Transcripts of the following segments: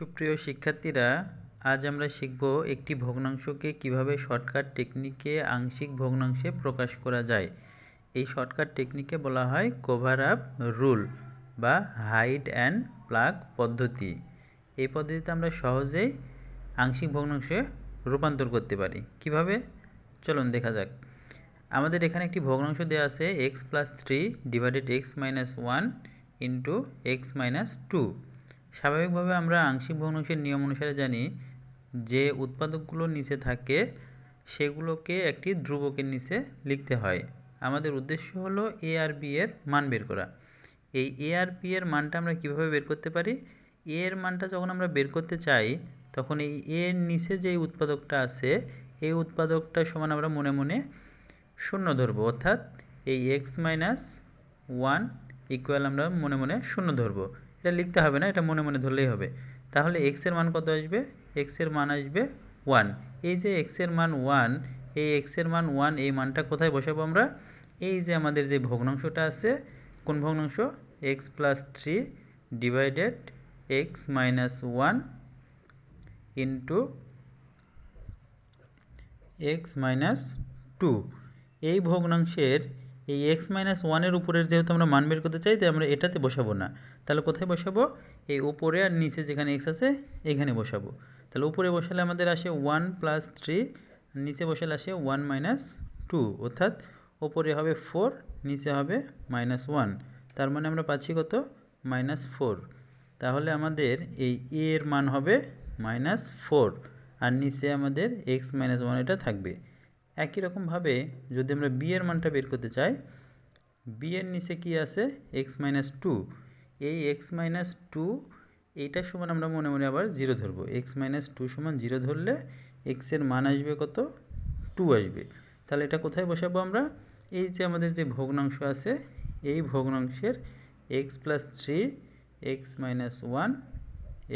সুপ্রিয় শিক্ষার্থীরা, আজ আমরা শিখব একটি ভগ্নাংশকে কীভাবে শর্টকাট টেকনিকে আংশিক ভগ্নাংশে প্রকাশ করা যায়। এই শর্টকাট টেকনিকে বলা হয় কভার আপ রুল বা হাইড অ্যান্ড প্লাগ পদ্ধতি। এই পদ্ধতিতে আমরা সহজেই আংশিক ভগ্নাংশে রূপান্তর করতে পারি। কীভাবে? চলুন দেখা যাক। আমাদের এখানে একটি ভগ্নাংশ দেওয়া আছে X plus three divided X minus one into X minus two স্বাভাবিকভাবে আমরা আংশিক ভগ্নাংশের নিয়ম অনুসারে জানি যে উৎপাদকগুলো নিচে থাকে, সেগুলোকে একটি ধ্রুবকের নিচে লিখতে হয়। আমাদের উদ্দেশ্য হলো এ আর বি এর মান বের করা। এই এ আর বি এর মানটা আমরা কীভাবে বের করতে পারি? এ এর মানটা যখন আমরা বের করতে চাই, তখন এই এর নিচে যে উৎপাদকটা আছে, এই উৎপাদকটা সমান আমরা মনে মনে শূন্য ধরবো। অর্থাৎ এই এক্স মাইনাস ওয়ান ইকুয়াল আমরা মনে মনে শূন্য ধরবো। এটা লিখতে হবে না, এটা মনে মনে ধরলেই হবে। তাহলে এক্সের মান কত আসবে? এক্সের মান আসবে ওয়ান এই যে এক্সের মান ওয়ান এই এক্সের মান ওয়ান এই মানটা কোথায় বসাবো আমরা? এই যে আমাদের যে ভগ্নাংশটা আছে, কোন ভগ্নাংশ? X plus three divided X minus one into X minus two এই ভগ্নাংশের এই এক্স মাইনাস ওয়ানের উপরের যেহেতু আমরা মান বের করতে চাই, তাই আমরা এটাতে বসাবো না। তাহলে কোথায় বসাবো? এই উপরে আর নিচে যেখানে এক্স আছে, এখানে বসাবো। তাহলে উপরে বসালে আমাদের আসে ওয়ান প্লাস থ্রি নিচে বসালে আসে ওয়ান মাইনাস টু অর্থাৎ ওপরে হবে ফোর নিচে হবে মাইনাস ওয়ান তার মানে আমরা পাচ্ছি কত? মাইনাস ফোর তাহলে আমাদের এই এর মান হবে মাইনাস ফোর আর নিচে আমাদের এক্স মাইনাস ওয়ান এটা থাকবে। একই রকমভাবে যদি আমরা বি এর মানটা বের করতে চাই বি এর নিচে কি আছে? এক্স মাইনাস টু এই এক্স মাইনাস টু এইটার সমান আমরা মনে মনে আবার জিরো ধরবো। এক্স মাইনাস টু সমান জিরো ধরলে এক্সের মান আসবে কত? টু আসবে। তাহলে এটা কোথায় বসাবো আমরা? এই যে আমাদের যে ভগ্নাংশ আছে, এই ভগ্নাংশের X plus three X minus one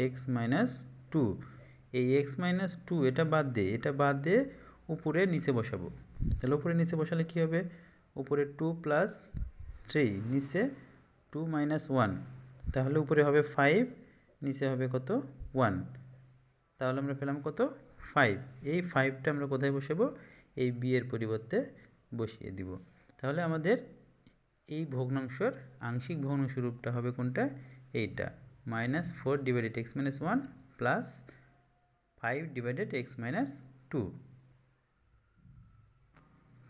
X minus two এই এক্স মাইনাস টু এটা বাদ দিয়ে এটা বাদ দিয়ে উপরে নিচে বসাবো। তাহলে উপরে নিচে বসালে কী হবে? উপরে টু প্লাস থ্রি নিচে টু মাইনাস ওয়ান তাহলে উপরে হবে ফাইভ নিচে হবে কত? ওয়ান তাহলে আমরা পেলাম কত? ফাইভ এই ফাইভটা আমরা কোথায় বসাবো? এই বি এর পরিবর্তে বসিয়ে দিব। তাহলে আমাদের এই ভগ্নাংশর আংশিক ভগ্নাংশ রূপটা হবে কোনটা? এইটা। Minus four divided X minus one plus five divided X minus two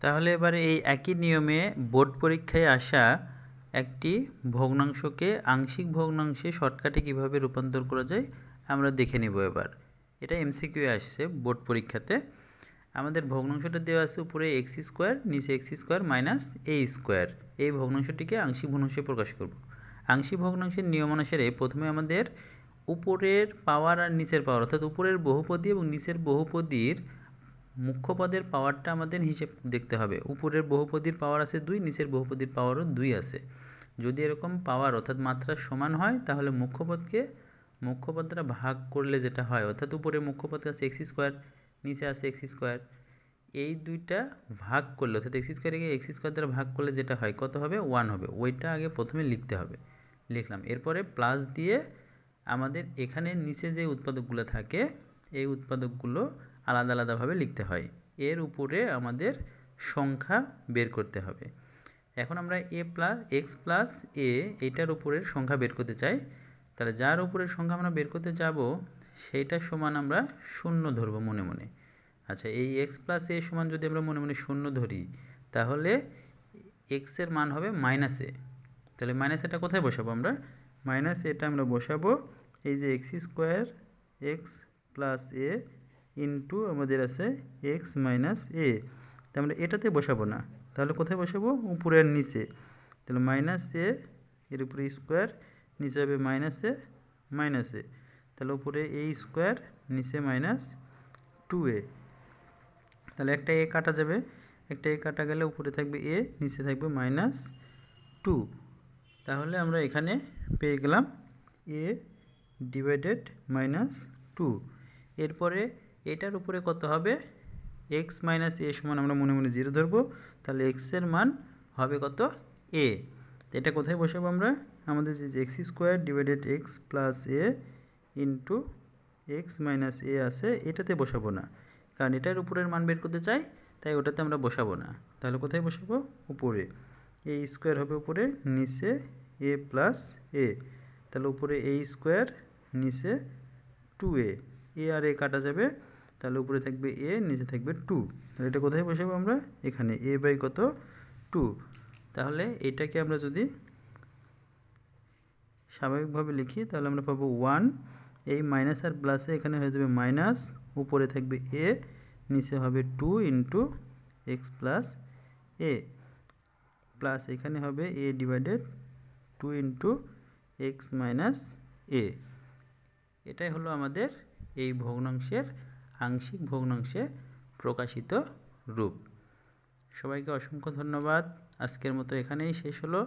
তাহলে এবারে এই একই নিয়মে বোর্ড পরীক্ষায় আসা একটি ভগ্নাংশকে আংশিক ভগ্নাংশে শর্টকাটে কীভাবে রূপান্তর করা যায় আমরা দেখে নিব এবার। এটা এমসিকিউ আসছে বোর্ড পরীক্ষাতে। আমাদের ভগ্নাংশটা দেওয়া আছে উপরে এক্স স্কোয়ার, নিচে X square minus A square. এই ভগ্নাংশটিকে আংশিক ভগ্নাংশে প্রকাশ করব। আংশিক ভগ্নাংশের নিয়ম অনুসারে প্রথমে আমাদের উপরের পাওয়ার আর নিচের পাওয়ার, অর্থাৎ উপরের বহুপদী এবং নিচের বহুপদীর মুখ্য পদের পাওয়ারটা আমাদের হিসেব দেখতে হবে। উপরের বহুপদীর পাওয়ার আছে দুই, নিচের বহুপদীর পাওয়ারও দুই আছে। যদি এরকম পাওয়ার অর্থাৎ মাত্রা সমান হয়, তাহলে মুখ্য পদকে মুখ্য ভাগ করলে যেটা হয়, অর্থাৎ উপরে মুখ্য পদ আছে এক্স স্কোয়ার নিচে আছে এক্স স্কোয়ার এই দুইটা ভাগ করলে, অর্থাৎ এক্স স্কোয়ারকে এক্স স্কোয়ার দ্বারা ভাগ করলে যেটা হয়, কত হবে? ওয়ান হবে। ওইটা আগে প্রথমে লিখতে হবে। লিখলাম। এরপরে প্লাস দিয়ে আমাদের এখানে নিচে যে উৎপাদকগুলো থাকে, এই উৎপাদকগুলো আলাদা আলাদাভাবে লিখতে হয়। এর উপরে আমাদের সংখ্যা বের করতে হবে। এখন আমরা A plus, X plus, A, এটার উপরের সংখ্যা বের করতে চাই। তাহলে যার উপরের সংখ্যা আমরা বের করতে যাব সেইটার সমান আমরা শূন্য ধরবো মনে মনে। আচ্ছা এই এক্স প্লাস, এ সমান যদি আমরা মনে মনে শূন্য ধরি, তাহলে এক্সের মান হবে মাইনাস এ। তাহলে মাইনাস এটা কোথায় বসাবো আমরা? মাইনাস এটা আমরা বসাবো এই যে X square, X plus A into আমাদের আছে এক্স মাইনাস এ তা আমরা এটাতে বসাবো না। তাহলে কোথায় বসাবো? উপরে আর নিচে। তাহলে মাইনাস এ এর উপরে স্কোয়ার নিচে হবে মাইনাস এ মাইনাস এ তাহলে উপরে এ স্কোয়ার নিচে মাইনাস টু এ তাহলে একটা এ কাটা যাবে। একটা এ কাটা গেলে উপরে থাকবে এ নিচে থাকবে মাইনাস টু তাহলে আমরা এখানে পেয়ে গেলাম এ ডিভাইডেড মাইনাস টু এরপরে এটার উপরে কত হবে? এক্স মাইনাস এ সমান আমরা মনে মনে জিরো ধরবো। তাহলে এক্সের মান হবে কত? এ এটা কোথায় বসাবো আমরা? আমাদের যে X square divided X plus A into X minus A আছে, এটাতে বসাবো না। কারণ এটার উপরের মান বের করতে চাই, তাই ওটাতে আমরা বসাবো না। তাহলে কোথায় বসাবো? উপরে। এ স্কোয়ার হবে উপরে, নিচে এ প্লাস এ তাহলে উপরে এ স্কোয়ার নিচে টু এ এ আর এ কাটা যাবে তাহলে উপরে থাকবে এ, নিচে থাকবে টু তাহলে এটা কোথায় বসাবো আমরা? এখানে। এ বাই কত? টু তাহলে এটাকে আমরা যদি স্বাভাবিকভাবে লিখি, তাহলে আমরা পাবো ওয়ান এই মাইনাস আর প্লাসে এখানে হয়ে যাবে মাইনাস উপরে থাকবে এ, নিচে হবে two into X plus A plus এখানে হবে A divided two into X minus A এটাই হলো আমাদের এই ভগ্নাংশের আংশিক ভগ্নাংশে প্রকাশিত রূপ। সবাইকে অসংখ্য ধন্যবাদ। আজকের মতো এখানেই শেষ হলো।